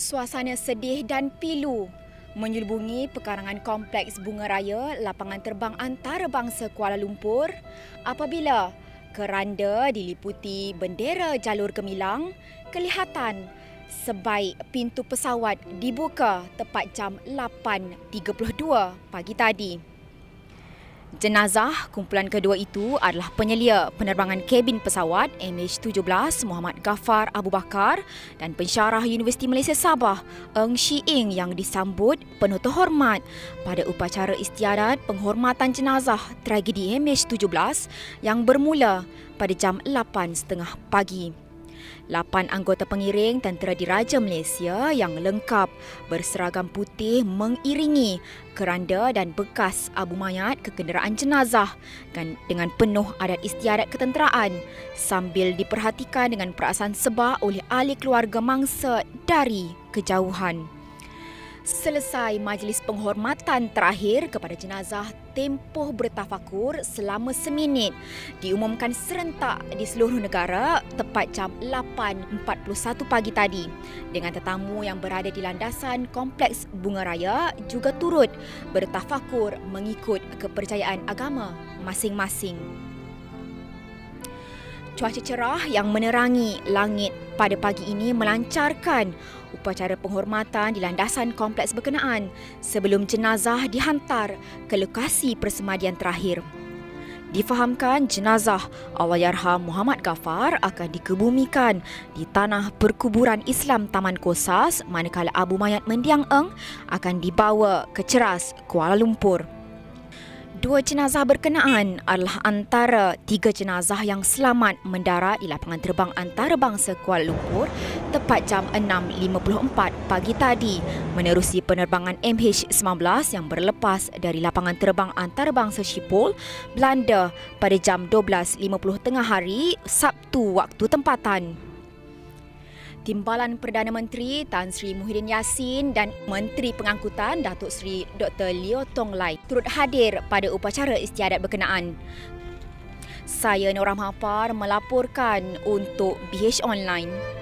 Suasana sedih dan pilu menyelubungi pekarangan kompleks Bunga Raya Lapangan Terbang Antarabangsa Kuala Lumpur apabila keranda diliputi bendera jalur gemilang kelihatan sebaik pintu pesawat dibuka tepat jam 8.32 pagi tadi. Jenazah kumpulan kedua itu adalah penyelia penerbangan kabin pesawat MH17 Muhammad Gafar Abu Bakar dan pensyarah Universiti Malaysia Sabah Eng Shi Ing yang disambut penuh terhormat pada upacara istiadat penghormatan jenazah tragedi MH17 yang bermula pada jam 8.30 pagi. Lapan anggota pengiring tentera diraja Malaysia yang lengkap berseragam putih mengiringi keranda dan bekas abu mayat ke kenderaan jenazah dengan penuh adat istiadat ketenteraan sambil diperhatikan dengan perasaan sebab oleh ahli keluarga mangsa dari kejauhan. Selesai majlis penghormatan terakhir kepada jenazah tempoh bertafakur selama seminit diumumkan serentak di seluruh negara tepat jam 8.41 pagi tadi dengan tetamu yang berada di landasan Kompleks Bunga Raya juga turut bertafakur mengikut kepercayaan agama masing-masing. Cuaca cerah yang menerangi langit pada pagi ini melancarkan upacara penghormatan di landasan kompleks berkenaan sebelum jenazah dihantar ke lokasi persemadian terakhir. Difahamkan jenazah Allahyarham Muhammad Gafar akan dikebumikan di tanah perkuburan Islam Taman Kosas manakala Abu Mayat Mendiang Eng akan dibawa ke Ceras, Kuala Lumpur. Dua jenazah berkenaan adalah antara tiga jenazah yang selamat mendarat di lapangan terbang antarabangsa Kuala Lumpur tepat jam 6.54 pagi tadi menerusi penerbangan MH19 yang berlepas dari lapangan terbang antarabangsa Schiphol, Belanda pada jam 12.50 tengah hari Sabtu waktu tempatan. Timbalan Perdana Menteri Tan Sri Muhyiddin Yassin dan Menteri Pengangkutan Datuk Seri Dr. Leo Tong Lai turut hadir pada upacara istiadat berkenaan. Saya Nora Mahapar melaporkan untuk BH Online.